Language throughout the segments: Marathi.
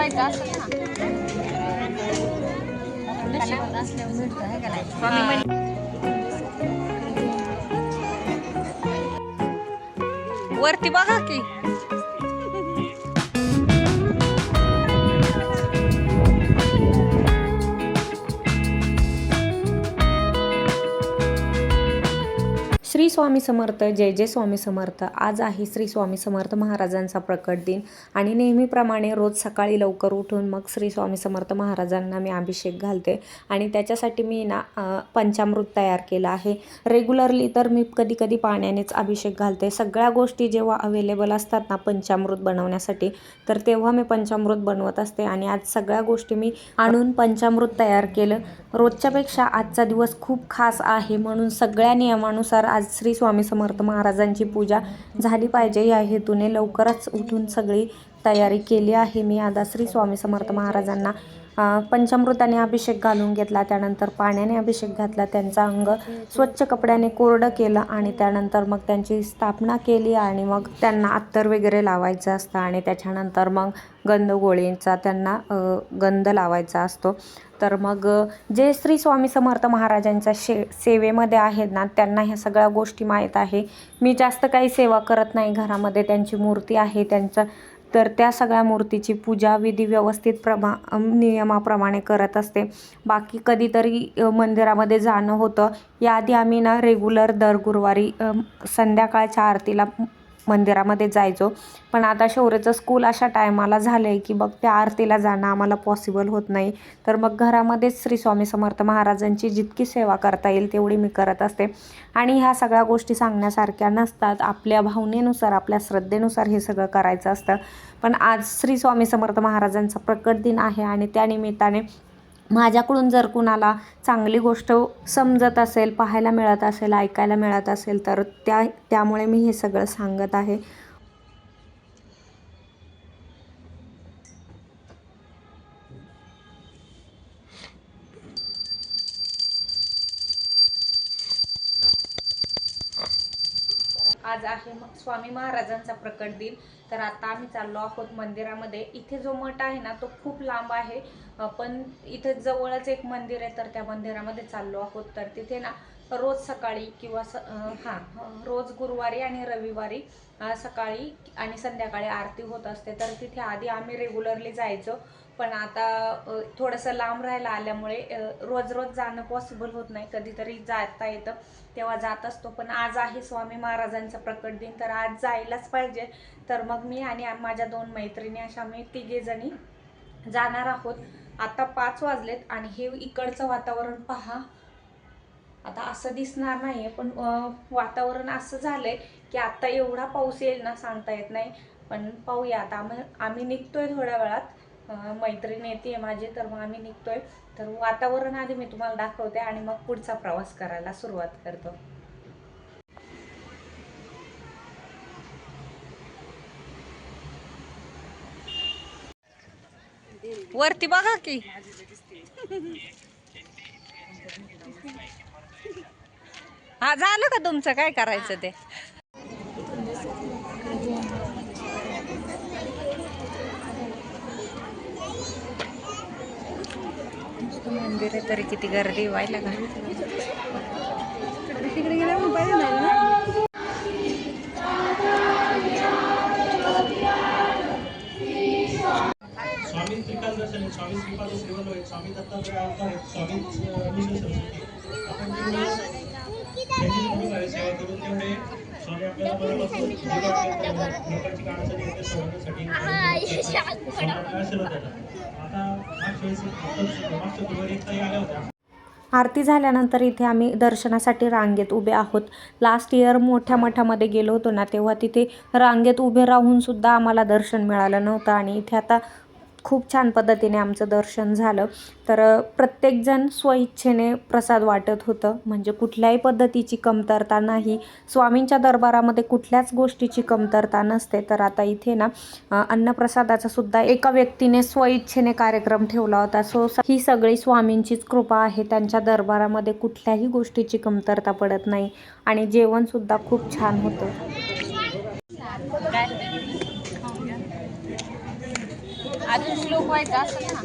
ठेवायचं असेल ना. नशिबात असल्यावर मिळतं आहे का नाही? स्वामी म्हणे वरती बघा की. श्री स्वामी समर्थ जय जय स्वामी समर्थ. आज आहे श्री स्वामी समर्थ महाराजांचा प्रकट दिन आणि नेहमीप्रमाणे रोज सकाळी लवकर उठून मग श्री स्वामी समर्थ महाराजांना मी अभिषेक घालते आणि त्याच्यासाठी मी ना पंचामृत तयार केलं आहे. रेग्युलरली तर मी कधी कधी पाण्यानेच अभिषेक घालते. सगळ्या गोष्टी जेव्हा अवेलेबल असतात ना पंचामृत बनवण्यासाठी तर तेव्हा मी पंचामृत बनवत असते आणि आज सगळ्या गोष्टी मी आणून पंचामृत तयार केलं. रोजच्यापेक्षा आजचा दिवस खूप खास आहे म्हणून सगळ्या नियमानुसार आज श्री श्री स्वामी समर्थ महाराजांची पूजा झाली पाहिजे. या हेतूने लवकरच उठून सगळी तयारी केली आहे. मी आता श्री स्वामी समर्थ महाराजांना पंचामृताने अभिषेक घालून घेतला त्यानंतर पाण्याने अभिषेक घातला त्यांचा अंग स्वच्छ कपड्याने कोरडं केलं आणि त्यानंतर मग त्यांची स्थापना केली आणि मग त्यांना अत्तर वगैरे लावायचं असतं आणि त्याच्यानंतर मग गंधगोळींचा त्यांना गंध लावायचा असतो. तर मग जे श्री स्वामी समर्थ महाराजांच्या शे सेवेमध्ये आहेत ना त्यांना ह्या सगळ्या गोष्टी माहीत आहे. मी जास्त काही सेवा करत नाही घरामध्ये त्यांची मूर्ती आहे त्यांचं तर त्या सगळ्या मूर्तीची पूजा विधी व्यवस्थित प्रमा नियमाप्रमाणे करत असते. बाकी कधीतरी मंदिरामध्ये जाणं होतं. याआधी आम्ही ना रेग्युलर दर गुरुवारी संध्याकाळच्या आरतीला मंदिरामध्ये जायचो. पण आता शौर्यचं स्कूल अशा टायमाला झालं आहे की मग त्या आरतीला जाणं आम्हाला पॉसिबल होत नाही. तर मग घरामध्येच श्री स्वामी समर्थ महाराजांची जितकी सेवा करता येईल तेवढी मी करत असते. आणि ह्या सगळ्या गोष्टी सांगण्यासारख्या नसतात. आपल्या भावनेनुसार आपल्या श्रद्धेनुसार हे सगळं करायचं असतं. पण आज श्री स्वामी समर्थ महाराजांचा प्रकट दिन आहे आणि त्यानिमित्ताने माझ्याकडून जर कुणाला चांगली गोष्ट समजत असेल पाहायला मिळत असेल ऐकायला मिळत असेल तर त्या त्यामुळे मी हे सगळं सांगत आहे. आज आहे स्वामी महाराजांचा प्रकट दिन. तर आता आम्ही चाललो आहोत मंदिरामध्ये. इथे जो मठ आहे ना तो खूप लांब आहे. पण इथे जवळच एक मंदिर आहे तर त्या मंदिरामध्ये चाललो आहोत. तर तिथे ना रोज सकाळी किंवा स हां रोज गुरुवारी आणि रविवारी सकाळी आणि संध्याकाळी आरती होत असते. तर तिथे आधी आम्ही रेग्युलरली जायचो. पण आता थोडंसं लांब राहायला आल्यामुळे रोज रोज जाणं पॉसिबल होत नाही. कधीतरी जाता येतं तेव्हा जात असतो. पण आज आहे स्वामी महाराजांचा प्रकट दिन तर आज जायलाच पाहिजे. तर मग मी आणि माझ्या दोन मैत्रिणी अशा मी तिघेजणी जाणार आहोत. आता पाच वाजलेत आणि हे इकडचं वातावरण पहा. आता असं दिसणार नाही आहे पण वातावरण असं झालंय की आता एवढा पाऊस येईल ना सांगता येत नाही. पण पाहूया आता आम्ही आम्ही निघतोय थोड्या वेळात. मैत्रीण येते माझी तर मग आम्ही निघतोय. तर वातावरण आधी मी तुम्हाला दाखवते आणि मग पुढचा प्रवास करायला सुरुवात करतो. वरती बघा की. हा झालं का तुमचं? काय करायचं ते? मंदिर आहे तरी किती गर्दी व्हायला का स्वामी श्रीपाद श्रीवल्लभ आहेत, स्वामी दत्तात्रय आहेत, स्वामी आपण त्यांची आहे सेवा करून तेवढे स्वामी आपल्याला मनापासून लोकांची काळासाठी आशीर्वाद देतात आता मागच्या गुरुवारी एक ताई आल्या होत्या आरती झाल्यानंतर इथे आम्ही दर्शनासाठी रांगेत उभे आहोत. लास्ट इयर मोठ्या मठामध्ये गेलो होतो ना तेव्हा तिथे रांगेत उभे राहून सुद्धा आम्हाला दर्शन मिळालं नव्हतं आणि इथे आता खूप छान पद्धतीने आमचं दर्शन झालं. तर प्रत्येकजण स्वइच्छेने प्रसाद वाटत होतं. म्हणजे कुठल्याही पद्धतीची कमतरता नाही. स्वामींच्या दरबारामध्ये कुठल्याच गोष्टीची कमतरता नसते. तर आता इथे ना अन्नप्रसादाचा सुद्धा एका व्यक्तीने स्वइच्छेने कार्यक्रम ठेवला होता. सो ही सगळी स्वामींचीच कृपा आहे. त्यांच्या दरबारामध्ये कुठल्याही गोष्टीची कमतरता पडत नाही. आणि जेवणसुद्धा खूप छान होतं. अजून श्लोक व्हायचा असेल ना.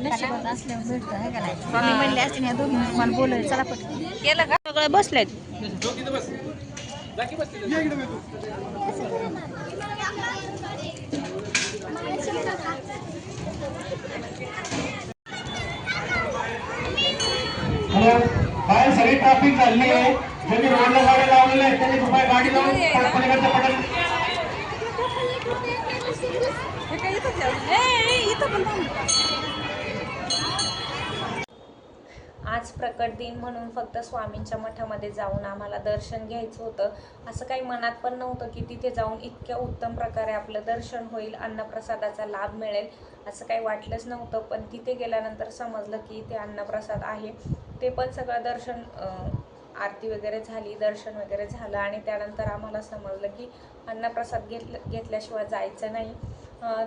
नशिबात असल्यावर भेटतं आहे का नाही? स्वामी म्हणले असते ना दोघी मला बोलायला चला पट केलं का? सगळे बसलेत. हॅलो बाहेर सगळी ट्रॅफिक झाली आहे. ज्यांनी रोडला गाड्या लावलेल्या आहेत त्यांनी कृपया गाडी लावून पलीकडच्या पटेल आज प्रकट दिन म्हणून फक्त स्वामींच्या मठामध्ये जाऊन आम्हाला दर्शन घ्यायचं होतं. असं काही मनात पण नव्हतं की तिथे जाऊन इतक्या उत्तम प्रकारे आपलं दर्शन होईल अन्नप्रसादाचा लाभ मिळेल असं काही वाटलंच नव्हतं. पण तिथे गेल्यानंतर समजलं की इथे अन्नप्रसाद आहे. ते पण सगळं दर्शन आरती वगैरे झाली दर्शन वगैरे झालं आणि त्यानंतर आम्हाला समजलं की अन्नप्रसाद घेतलं घेतल्याशिवाय जायचं नाही.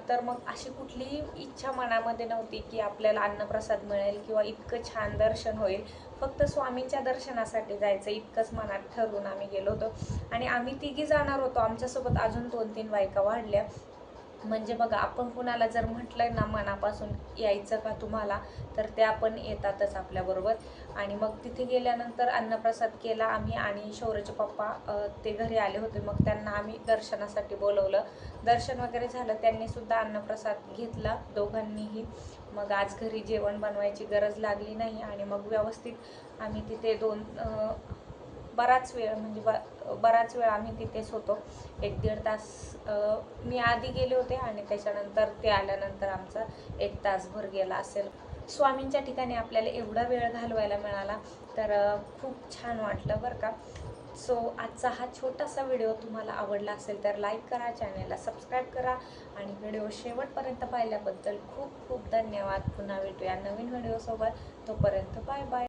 तर मग अशी कुठलीही इच्छा मनामध्ये नव्हती की आपल्याला अन्नप्रसाद मिळेल किंवा इतकं छान दर्शन होईल. फक्त स्वामींच्या दर्शनासाठी जायचं इतकंच मनात ठरवून आम्ही गेलो होतो. आणि आम्ही तिघी जाणार होतो. आमच्यासोबत अजून दोन तीन बायका वाढल्या. म्हणजे बघा आपण कुणाला जर म्हटलं ना मनापासून यायचं का तुम्हाला तर त्या पण येतातच आपल्याबरोबर आणि मग तिथे गेल्यानंतर अन्नप्रसाद केला आम्ही आणि शौर्यचे पप्पा ते घरी आले होते. मग त्यांना आम्ही दर्शनासाठी बोलवलं. दर्शन वगैरे झालं त्यांनीसुद्धा अन्नप्रसाद घेतला दोघांनीही. मग आज घरी जेवण बनवायची गरज लागली नाही आणि मग व्यवस्थित आम्ही तिथे दोन बराच वेळ म्हणजे ब बराच वेळ आम्ही तिथेच होतो एक दीड तास मी आधी गेले होते आणि त्याच्यानंतर ते आल्यानंतर आमचा एक तासभर गेला असेल. स्वामींच्या ठिकाणी आपल्याला एवढा वेळ घालवायला मिळाला तर खूप छान वाटलं बरं का. सो आजचा हा छोटासा व्हिडिओ तुम्हाला आवडला असेल तर लाईक करा चॅनेलला सबस्क्राईब करा आणि व्हिडिओ शेवटपर्यंत पाहिल्याबद्दल खूप खूप धन्यवाद. पुन्हा भेटूया नवीन व्हिडिओसोबत. तोपर्यंत बाय बाय.